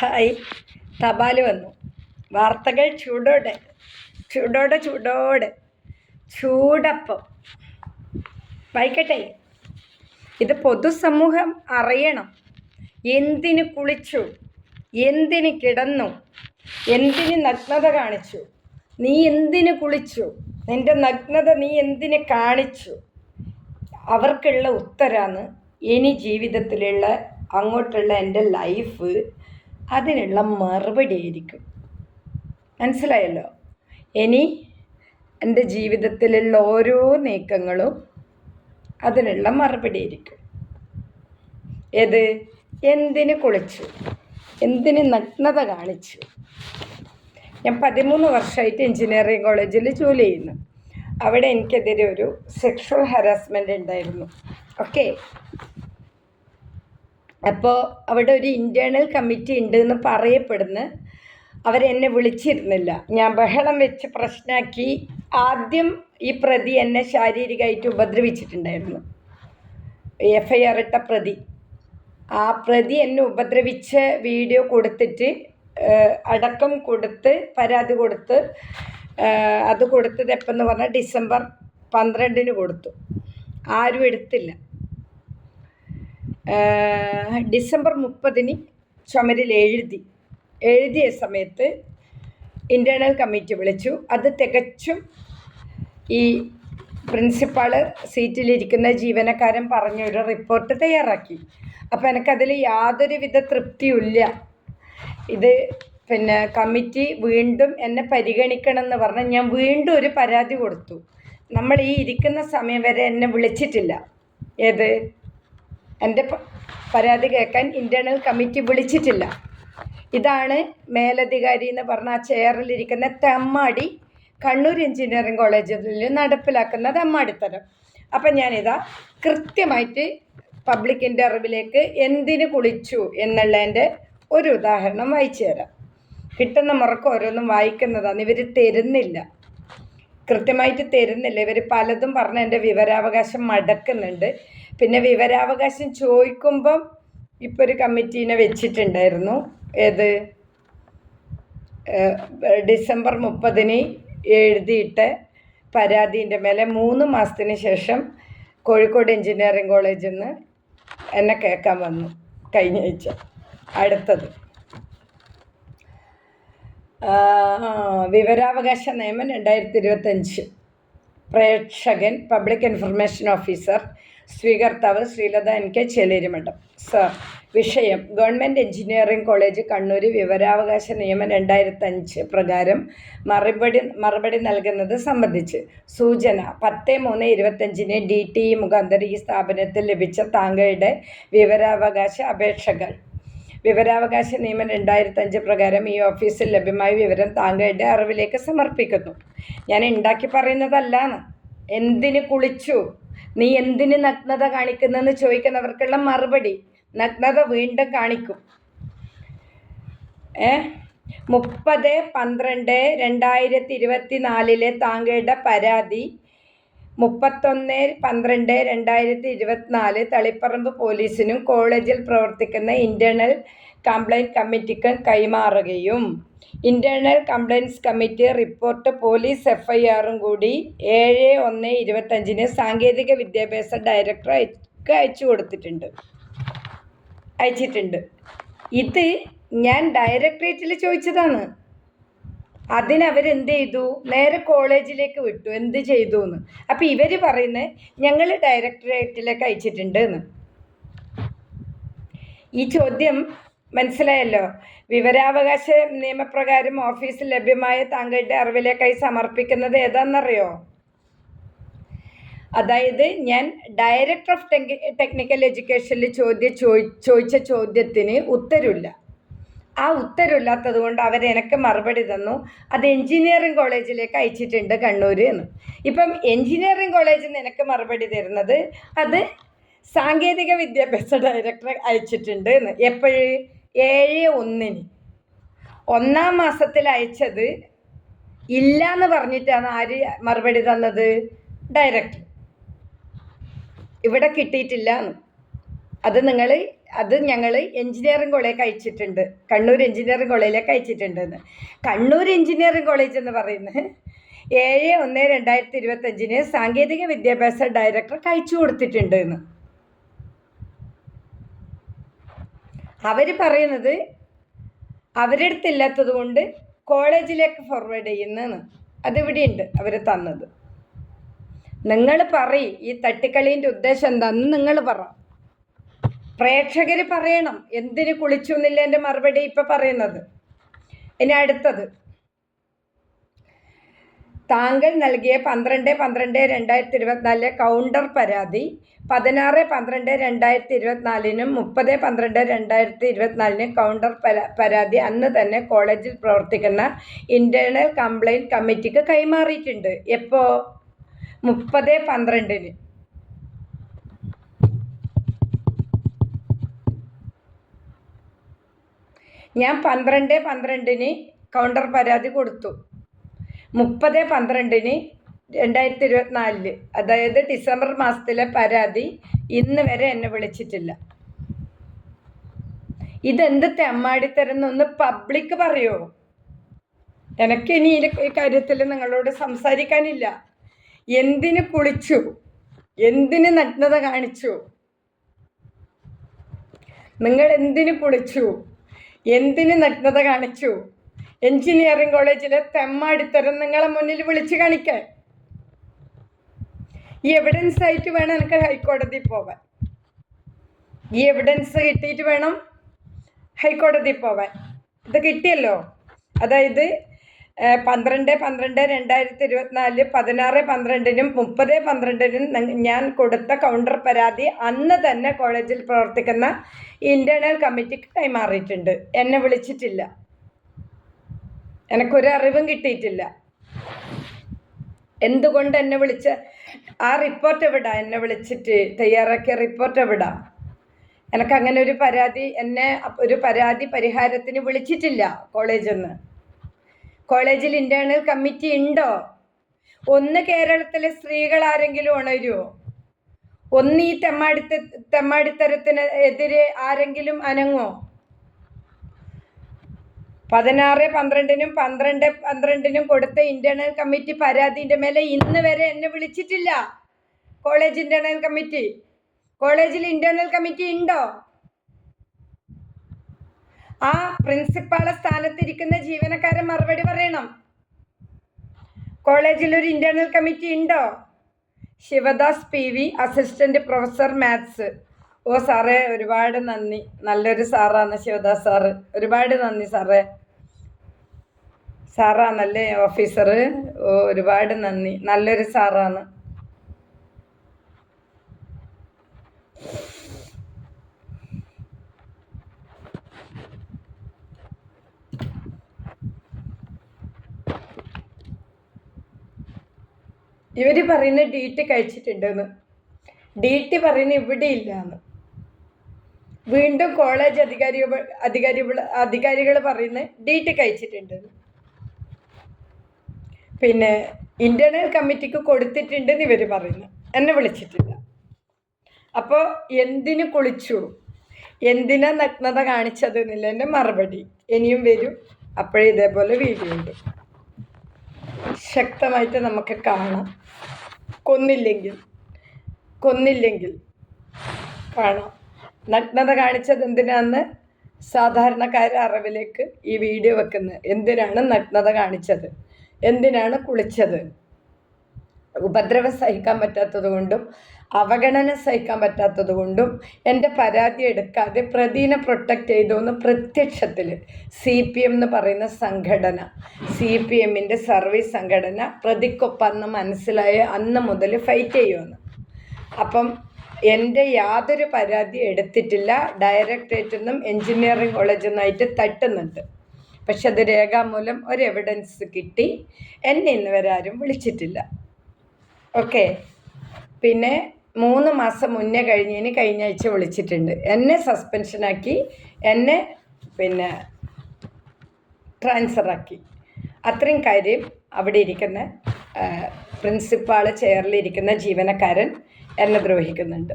Hi. തപാൽ വന്നു. വാർത്തകൾ ചൂടോടെ ചൂടോടെ ചൂടോടെ. ചൂടപ്പം. വായിക്കട്ടെ. ഇത് പൊതുസമൂഹം അറിയണം. എന്തിന് കുളിച്ചു? എന്തിന് കിടന്നു? എന്തിന് നഗ്നത കാണിച്ചു? നീ എന്തിന് കുളിച്ചു? നിന്റെ നഗ്നത നീ എന്തിന് കാണിച്ചു? അവർക്കുള്ള ഉത്തരാണ് ഇനി ജീവിതത്തിലുള്ള അങ്ങോട്ടുള്ള എന്റെ ലൈഫ് അതിനുള്ള മറുപടി ആയിരിക്കും. മനസ്സിലായല്ലോ? ഇനി എന്റെ ജീവിതത്തിലുള്ള ഓരോ നീക്കങ്ങളും അതിനുള്ള മറുപടി ആയിരിക്കും. ഏത്? എന്തിന് കുളിച്ചു? എന്തിന് നഗ്നത കാണിച്ചു? ഞാൻ പതിമൂന്ന് വർഷമായിട്ട് എഞ്ചിനീയറിംഗ് കോളേജിൽ ജോലി ചെയ്യുന്നു. അവിടെ എനിക്കെതിരെ ഒരു സെക്ഷൽ ഹരാസ്മെന്റ് ഉണ്ടായിരുന്നു. ഓക്കെ അപ്പോൾ അവിടെ ഒരു ഇന്റേർണൽ കമ്മിറ്റി ഉണ്ട് എന്ന് പറയപ്പെടുന്ന. അവരെന്നെ വിളിച്ചിരുന്നില്ല. ഞാൻ ബഹളം വെച്ച് പ്രശ്നമാക്കി ആദ്യം ഈ പ്രതി എന്നെ ശാരീരികമായിട്ട് ഉപദ്രവിച്ചിട്ടുണ്ടായിരുന്നു. എഫ് ഐ ആർ ഇട്ട പ്രതി. ആ പ്രതി എന്നെ ഉപദ്രവിച്ച വീഡിയോ കൊടുത്തിട്ട് അടക്കം കൊടുത്ത് പരാതി കൊടുത്ത് അത് കൊടുത്തത് എപ്പെന്ന് പറഞ്ഞാൽ ഡിസംബർ പന്ത്രണ്ടിന് കൊടുത്തു. ആരും എടുത്തില്ല. ഡിസംബർ മുപ്പതിന് ചുമരിൽ എഴുതി എഴുതിയ സമയത്ത് ഇന്റേണൽ കമ്മിറ്റി വിളിച്ചു. അത് തികച്ചും ഈ പ്രിൻസിപ്പാൾ സീറ്റിലിരിക്കുന്ന ജീവനക്കാരൻ പറഞ്ഞൊരു റിപ്പോർട്ട് തയ്യാറാക്കി. അപ്പോൾ എനിക്കതിൽ യാതൊരുവിധ തൃപ്തിയില്ല ഇത് പിന്നെ കമ്മിറ്റി വീണ്ടും എന്നെ പരിഗണിക്കണം എന്ന് ഞാൻ വീണ്ടും ഒരു പരാതി കൊടുത്തു. നമ്മൾ ഈ ഇരിക്കുന്ന സമയം വരെ എന്നെ വിളിച്ചിട്ടില്ല. ഏത്? എന്റെ പരാതി കേൾക്കാൻ ഇന്റേണൽ കമ്മിറ്റി വിളിച്ചിട്ടില്ല. ഇതാണ് മേലധികാരി എന്ന് പറഞ്ഞ ആ ചെയറിലിരിക്കുന്ന തെമ്മാടി കണ്ണൂർ എഞ്ചിനീയറിംഗ് കോളേജിൽ നടപ്പിലാക്കുന്ന തെമ്മാടിത്തരം അപ്പം ഞാനിതാ കൃത്യമായിട്ട് പബ്ലിക്കിന്റെ അറിവിലേക്ക് എന്തിനു കുളിച്ചു എന്നുള്ളതിന്റെ ഒരു ഉദാഹരണം വായിച്ചു തരാം. കിട്ടുന്ന മുറക്ക് ഓരോന്നും വായിക്കുന്നതാണ്. ഇവർ തരുന്നില്ല. കൃത്യമായിട്ട് തരുന്നില്ല. ഇവർ പലതും പറഞ്ഞ് എന്റെ വിവരാവകാശം മടക്കുന്നുണ്ട്. പിന്നെ വിവരാവകാശം ചോദിക്കുമ്പം ഇപ്പോൾ ഒരു കമ്മിറ്റീനെ വെച്ചിട്ടുണ്ടായിരുന്നു. ഏത്? ഡിസംബർ മുപ്പതിന് എഴുതിയിട്ട് പരാതിന്റെ മേലെ മൂന്ന് മാസത്തിന് ശേഷം കോഴിക്കോട് എഞ്ചിനീയറിംഗ് കോളേജിൽ നിന്ന് എന്നെ കേൾക്കാൻ വന്നു. കഴിഞ്ഞ ആഴ്ച. അടുത്തത്. വിവരാവകാശ നിയമം രണ്ടായിരത്തി ഇരുപത്തഞ്ച്. പ്രേക്ഷകൻ public information officer സ്വീകർത്താവ് Sreelatha N K Chelerimadam. Sir വിഷയം. ഗവൺമെന്റ് എഞ്ചിനീയറിംഗ് കോളേജ് കണ്ണൂർ വിവരാവകാശ നിയമം രണ്ടായിരത്തഞ്ച് പ്രകാരം മറുപടി മറുപടി നൽകുന്നത് സംബന്ധിച്ച് സൂചന പത്ത് മൂന്ന് ഇരുപത്തഞ്ചിന് ഡി ടി ഇ മുഖാന്തരം ഈ സ്ഥാപനത്തിൽ ലഭിച്ച താങ്കളുടെ വിവരാവകാശ അപേക്ഷകൾ. വിവരാവകാശ നിയമം രണ്ടായിരത്തഞ്ച് പ്രകാരം ഈ ഓഫീസിൽ ലഭ്യമായ വിവരം താങ്കളുടെ അറിവിലേക്ക് സമർപ്പിക്കുന്നു. ഞാൻ ഉണ്ടാക്കി പറയുന്നതല്ലാന്ന്. എന്തിന് കുളിച്ചു? നീ എന്തിന് നഗ്നത കാണിക്കുന്നെന്ന് ചോദിക്കുന്നവർക്കുള്ള മറുപടി. നഗ്നത വീണ്ടും കാണിക്കും. ഏ? മുപ്പത് പന്ത്രണ്ട് രണ്ടായിരത്തി ഇരുപത്തി നാലിലെ താങ്കളുടെ പരാതി. മുപ്പത്തൊന്ന് പന്ത്രണ്ട് രണ്ടായിരത്തി ഇരുപത്തിനാല് തളിപ്പറമ്പ് പോലീസിനും കോളേജിൽ പ്രവർത്തിക്കുന്ന ഇന്റേണൽ കംപ്ലൈന്റ് കമ്മിറ്റിക്കും കൈമാറുകയും internal complaints committee report police F I ആറും കൂടി ഏഴ് ഒന്ന് ഇരുപത്തഞ്ചിന് സാങ്കേതിക വിദ്യാഭ്യാസ ഡയറക്ടർക്ക് അയച്ചു കൊടുത്തിട്ടുണ്ട്. അയച്ചിട്ടുണ്ട്. ഇത് ഞാൻ ഡയറക്ടറേറ്റിൽ ചോദിച്ചതാണ്. അതിനവരെന്ത് ചെയ്തു? നേരെ കോളേജിലേക്ക് വിട്ടു. എന്ത് ചെയ്തു എന്ന് അപ്പം ഇവർ പറയുന്നത് ഞങ്ങൾ ഡയറക്ടറേറ്റിലേക്ക് അയച്ചിട്ടുണ്ട് എന്ന് ഈ ചോദ്യം മനസ്സിലായല്ലോ? വിവരാവകാശ നിയമപ്രകാരം ഓഫീസിൽ ലഭ്യമായ താങ്കളുടെ അറിവിലേക്കായി സമർപ്പിക്കുന്നത് ഏതാണെന്നറിയോ? അതായത് ഞാൻ ഡയറക്ടർ ഓഫ് ടെക്നിക്കൽ എഡ്യൂക്കേഷനിൽ ചോദ്യം ചോദി ചോദിച്ച ചോദ്യത്തിന് ഉത്തരവില്ല. ആ ഉത്തരവില്ലാത്തത് കൊണ്ട് അവരെനിക്ക് മറുപടി തന്നു. അത് എഞ്ചിനീയറിംഗ് കോളേജിലേക്ക് അയച്ചിട്ടുണ്ട് കണ്ണൂർ എന്ന്. ഇപ്പം എഞ്ചിനീയറിംഗ് കോളേജിൽ നിന്ന് എനിക്ക് മറുപടി തരുന്നത് അത് സാങ്കേതിക വിദ്യാഭ്യാസ ഡയറക്ടർ അയച്ചിട്ടുണ്ട് എന്ന്. എപ്പോഴ്? ഏഴ് ഒന്നിന്. ഒന്നാം മാസത്തിൽ അയച്ചത് ഇല്ല എന്ന് പറഞ്ഞിട്ടാണ് ആര് മറുപടി തന്നത്? ഡയറക്ടർ. ഇവിടെ കിട്ടിയിട്ടില്ല അത് നിങ്ങൾ അത് ഞങ്ങൾ എഞ്ചിനീയറിംഗ് കോളേജ് കഴിച്ചിട്ടുണ്ട്. കണ്ണൂർ എഞ്ചിനീയറിംഗ് കോളേജിലേക്ക് അയച്ചിട്ടുണ്ടെന്ന് കണ്ണൂർ എഞ്ചിനീയറിംഗ് കോളേജ് എന്ന് പറയുന്നത് ഏഴ് ഒന്ന് രണ്ടായിരത്തി ഇരുപത്തഞ്ചിന് സാങ്കേതിക വിദ്യാഭ്യാസ ഡയറക്ടർ കഴിച്ചു കൊടുത്തിട്ടുണ്ട് എന്ന് അവർ പറയുന്നത് അവരുടെ അടുത്തില്ലാത്തത് കൊണ്ട് കോളേജിലേക്ക് ഫോർവേഡ് ചെയ്യുന്നതെന്ന് അതിവിടെയുണ്ട് അവർ തന്നത്. നിങ്ങൾ പറയും ഈ തട്ടിക്കളീന്റെ ഉദ്ദേശം എന്താണെന്ന് നിങ്ങൾ പറ. പ്രേക്ഷകർ പറയണം എന്തിന് കുളിച്ചു എന്നില്ല എന്റെ മറുപടി ഇപ്പം പറയുന്നത്. ഇനി അടുത്തത്. താങ്കൾ നൽകിയ പന്ത്രണ്ട് പന്ത്രണ്ട് രണ്ടായിരത്തി ഇരുപത്തിനാലിലെ കൗണ്ടർ പരാതി പതിനാറ് പന്ത്രണ്ട് രണ്ടായിരത്തി ഇരുപത്തിനാലിനും മുപ്പത് പന്ത്രണ്ട് രണ്ടായിരത്തി ഇരുപത്തിനാലിനും കൗണ്ടർ പരാ- പരാതി അന്ന് തന്നെ കോളേജിൽ പ്രവർത്തിക്കുന്ന ഇന്റേർണൽ കംപ്ലയിന്റ് കമ്മിറ്റിക്ക് കൈമാറിയിട്ടുണ്ട്. എപ്പോൾ മുപ്പത് പന്ത്രണ്ടിന്. ഞാൻ പന്ത്രണ്ട് പന്ത്രണ്ടിന് കൗണ്ടർ പരാതി കൊടുത്തു. മുപ്പത് പന്ത്രണ്ടിന് രണ്ടായിരത്തി ഇരുപത്തിനാലിൽ അതായത് ഡിസംബർ മാസത്തിലെ പരാതി ഇന്ന് വരെ എന്നെ വിളിച്ചിട്ടില്ല. ഇതെന്ത് തെമ്മാടിത്തരെന്നൊന്ന് പബ്ലിക് പറയോ? എനിക്ക് ഇനി ഈ കാര്യത്തിൽ നിങ്ങളോട് സംസാരിക്കാനില്ല. എന്തിന് കുളിച്ചു? എന്തിന് നഗ്നത കാണിച്ചു? നിങ്ങൾ എന്തിന് കുളിച്ചു? എന്തിന് നഗ്നത കാണിച്ചു? എഞ്ചിനീയറിംഗ് കോളേജിലെ തെമ്മാടിത്തരം നിങ്ങളെ മുന്നിൽ വിളിച്ചു കാണിക്കാൻ. ഈ എവിഡൻസ് ആയിട്ട് വേണം എനിക്ക് ഹൈക്കോടതി പോവാൻ. ഈ എവിഡൻസ് കിട്ടിയിട്ട് വേണം ഹൈക്കോടതി പോവാൻ. ഇത് കിട്ടിയല്ലോ. അതായത് പന്ത്രണ്ട് പന്ത്രണ്ട് രണ്ടായിരത്തി ഇരുപത്തിനാലിൽ പതിനാറ് പന്ത്രണ്ടിനും മുപ്പത് പന്ത്രണ്ടിനും ഞാൻ കൊടുത്ത കൗണ്ടർ പരാതി അന്ന് തന്നെ കോളേജിൽ പ്രവർത്തിക്കുന്ന ഇന്റേർണൽ കമ്മിറ്റിക്ക് കൈമാറിയിട്ടുണ്ട് എന്നെ വിളിച്ചിട്ടില്ല. എനിക്കൊരു അറിവും കിട്ടിയിട്ടില്ല. എന്തുകൊണ്ട് എന്നെ വിളിച്ച ആ റിപ്പോർട്ട് എവിടാ? എന്നെ വിളിച്ചിട്ട് തയ്യാറാക്കിയ റിപ്പോർട്ട് എവിടാ? എനിക്ക് അങ്ങനെ ഒരു പരാതി എന്നെ ഒരു പരാതി പരിഹാരത്തിന് വിളിച്ചിട്ടില്ല കോളേജിൽ നിന്ന് കോളേജിൽ ഇന്റേണൽ കമ്മിറ്റി ഉണ്ടോ? ഒന്ന് കേരളത്തിലെ സ്ത്രീകൾ ആരെങ്കിലും ഉണരുമോ ഒന്ന് ഈ തെമ്മാടിത്ത തെമ്മാടിത്തരത്തിന് എതിരെ ആരെങ്കിലും അനങ്ങോ? പതിനാറ് പന്ത്രണ്ടിനും പന്ത്രണ്ട് പന്ത്രണ്ടിനും കൊടുത്ത ഇന്റേണൽ കമ്മിറ്റി പരാതിന്റെ മേലെ ഇന്ന് വരെ എന്നെ വിളിച്ചിട്ടില്ല. കോളേജ് ഇന്റേണൽ കമ്മിറ്റി കോളേജിൽ ഇന്റേണൽ കമ്മിറ്റി ഉണ്ടോ? ആ പ്രിൻസിപ്പാളെ സ്ഥാനത്തിരിക്കുന്ന ജീവനക്കാരൻ മറുപടി പറയണം. കോളേജിൽ ഒരു ഇന്റേണൽ കമ്മിറ്റി ഉണ്ടോ? Sivadas P V assistant professor maths ഓ സാറേ ഒരുപാട് നന്ദി. നല്ലൊരു സാറാണ് ശിവദാസ് സാറ് ഒരുപാട് നന്ദി സാറേ. സാറാണല്ലേ ഓഫീസർ ഓ ഒരുപാട് നന്ദി. നല്ലൊരു സാറാണ്. ഇവർ പറയുന്ന ഡി ടി കഴിച്ചിട്ടുണ്ടെന്ന്. ഡി ടി പറയുന്ന ഇവിടെ ഇല്ലാന്ന്. വീണ്ടും കോളേജ് അധികാരികൾ അധികാരികൾ അധികാരികൾ പറയുന്ന ഡി ടി കഴിച്ചിട്ടുണ്ടെന്ന്. പിന്നെ ഇന്റേണൽ കമ്മിറ്റിക്ക് കൊടുത്തിട്ടുണ്ടെന്ന് ഇവർ പറയുന്നു. എന്നെ വിളിച്ചിട്ടില്ല. അപ്പോൾ എന്തിനു കുളിച്ചു? എന്തിനാ നഗ്നത കാണിച്ചത് എന്നില്ല എന്റെ മറുപടി. ഇനിയും വരും. അപ്പോഴേ ഇതേപോലെ വീഡിയോ ഉണ്ട്. ശക്തമായിട്ട് നമുക്ക് കാണാം. കൊന്നില്ലെങ്കിൽ കൊന്നില്ലെങ്കിൽ കാണാം. നഗ്നത കാണിച്ചത് എന്തിനാന്ന് സാധാരണക്കാരുടെ അറിവിലേക്ക് ഈ വീഡിയോ വെക്കുന്നത്. എന്തിനാണ് നഗ്നത കാണിച്ചത്? എന്തിനാണ് കുളിച്ചത്? ഉപദ്രവം സഹിക്കാൻ പറ്റാത്തത് കൊണ്ടും അവഗണന സഹിക്കാൻ പറ്റാത്തത് കൊണ്ടും എന്റെ പരാതി എടുക്കാതെ പ്രതിനെ പ്രൊട്ടക്റ്റ് ചെയ്തു എന്ന് പ്രത്യക്ഷത്തിൽ സി പി എം എന്ന് പറയുന്ന സംഘടന സി പി എമ്മിന്റെ സർവീസ് സംഘടന പ്രതിക്കൊപ്പം മനസ്സിലായ അന്ന് മുതൽ ഫൈറ്റ് ചെയ്യുമെന്ന് അപ്പം എന്റെ യാതൊരു പരാതി എടുത്തിട്ടില്ല. ഡയറക്ടറേറ്റിൽ നിന്നും എൻജിനീയറിംഗ് കോളേജിൽ നിന്നായിട്ട് തട്ടുന്നുണ്ട്. പക്ഷെ അത് രേഖാമൂലം ഒരു എവിഡൻസ് കിട്ടി. എന്നെ ഇന്നുവരെ ആരും വിളിച്ചിട്ടില്ല. ഓക്കെ. പിന്നെ മൂന്ന് മാസം മുന്നേ കഴിഞ്ഞതിന് കഴിഞ്ഞ ആഴ്ച വിളിച്ചിട്ടുണ്ട്. എന്നെ സസ്പെൻഷനാക്കി എന്നെ പിന്നെ ട്രാൻസ്ഫറാക്കി അത്രയും കാര്യം അവിടെ ഇരിക്കുന്ന പ്രിൻസിപ്പാൾ ചെയറിലിരിക്കുന്ന ജീവനക്കാരൻ എന്നെ ദ്രോഹിക്കുന്നുണ്ട്.